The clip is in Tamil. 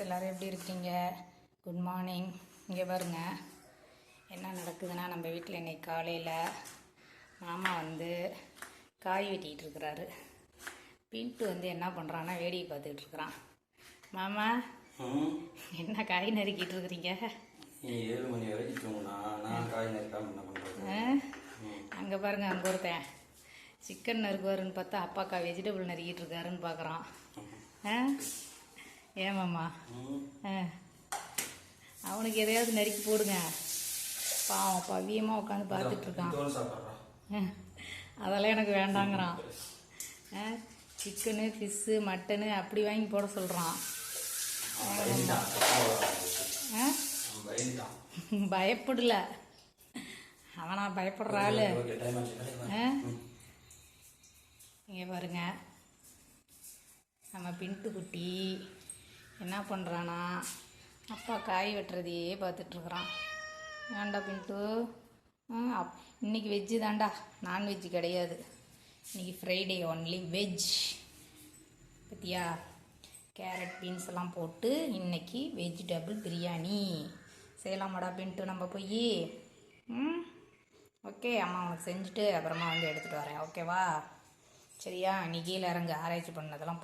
எல்லோரும் எப்படி இருக்கீங்க? குட் மார்னிங் இங்கே பாருங்க. என்ன நடக்குதுன்னா நம்ம வீட்டில் இன்னைக்கு காலையில் மாமா வந்து காய் வெட்டிகிட்டு இருக்கிறாரு. பின்ட்டு வந்து என்ன பண்ணுறான்னா வேடிக்கை பார்த்துக்கிட்டு இருக்கிறான். மாமா என்ன காய் நறுக்கிட்டு இருக்கிறீங்க? ஏழு மணி வரைக்கும் நான் காய் அங்கே பாருங்க அங்கே ஒருத்தன் சிக்கன் நறுக்குவாருன்னு பார்த்தா அப்பாக்கா வெஜிடபிள் நறுக்கிட்டு இருக்காருன்னு பார்க்குறான் ஆ? ஏமாம்மா. அவனுக்கு எதையாவது நறுக்கி போடுங்க. பாவம் பவியமாக உட்காந்து ஆ, அதெல்லாம் எனக்கு வேண்டாங்கிறான். சிக்கனு ஃபிஷ்ஷு மட்டனு அப்படி வாங்கி போட சொல்கிறான் பயப்படல. அவனா பயப்படுற ஆளு. ஓகே டைம் ஆச்சு கடைக்கு வா. ஆ? இங்கே பாருங்க. நம்ம பின்ட்டு குட்டி. என்ன பண்ணுறானா அப்பா காய் வெட்டுறதையே பார்த்துட்ருக்குறான். ஏன்டா பின்ட்டு அப் இன்னைக்கு வெஜ்ஜு தாண்டா நான்வெஜ் கிடையாது. இன்னைக்கு ஃப்ரைடே ஒன்லி வெஜ். பத்தியா? கேரட் பீன்ஸ் எல்லாம் போட்டு இன்னைக்கு வெஜிடபிள் பிரியாணி. செய்யலாமாடா பின்ட்டு நம்ம போய்? ம் ஓகே அம்மா உனக்கு செஞ்சுட்டு அப்புறமா வந்து எடுத்துகிட்டு வரேன். ஓகேவா? சரியா? நீ கீழே இறங்கு. ஆராய்ச்சி பண்ணதெல்லாம்